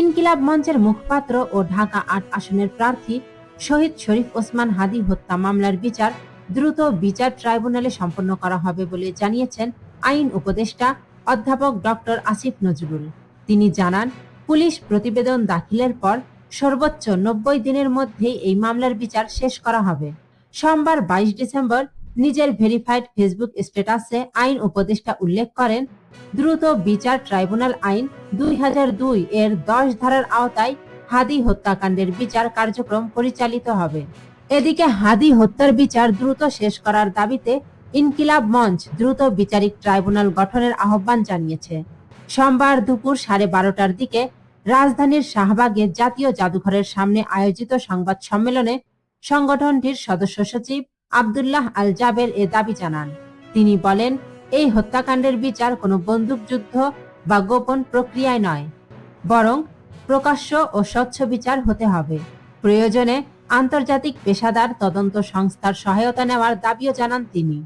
ইনকিলাব মঞ্চের মুখপাত্র ও ঢাকা আট আসনের প্রার্থী শহীদ শরীফ ওসমান হাদি হত্যা মামলার বিচার দ্রুত বিচার ট্রাইব্যুনালে সম্পন্ন করা হবে বলে জানিয়েছেন আইন উপদেষ্টা অধ্যাপক ডক্টর আসিফ নজরুল। তিনি জানান, পুলিশ প্রতিবেদন দাখিলের পর সর্বোচ্চ নব্বই দিনের মধ্যেই এই মামলার বিচার শেষ করা হবে। সোমবার বাইশ ডিসেম্বর নিজের ভেরিফাইড ফেসবুক স্ট্যাটাসে আইন উপদেষ্টা উল্লেখ করেন, দ্রুত বিচার ট্রাইব্যুনাল আইন দুই এর দশ ধারার আওতায় হাদি হত্যাকাণ্ডের বিচার কার্যক্রম পরিচালিত হবে। এদিকে হাদি হত্যার বিচার দ্রুত শেষ করার দাবিতে ইনকিলাব মঞ্চ দ্রুত বিচারিক ট্রাইব্যুনাল গঠনের আহ্বান জানিয়েছে। সোমবার দুপুর সাড়ে বারোটার দিকে রাজধানীর শাহবাগে জাতীয় জাদুঘরের সামনে আয়োজিত সংবাদ সম্মেলনে সংগঠনটির সদস্য সচিব আবদুল্লাহ আল জাবের এ দাবি জানান। তিনি বলেন, এই হত্যাকাণ্ডের বিচার কোনো বন্দুকযুদ্ধ বা গোপন প্রক্রিয়ায় নয়, বরং প্রকাশ্য ও স্বচ্ছ বিচার হতে হবে। প্রয়োজনে আন্তর্জাতিক পেশাদার তদন্ত সংস্থার সহায়তা নেওয়ার দাবিও জানান তিনি।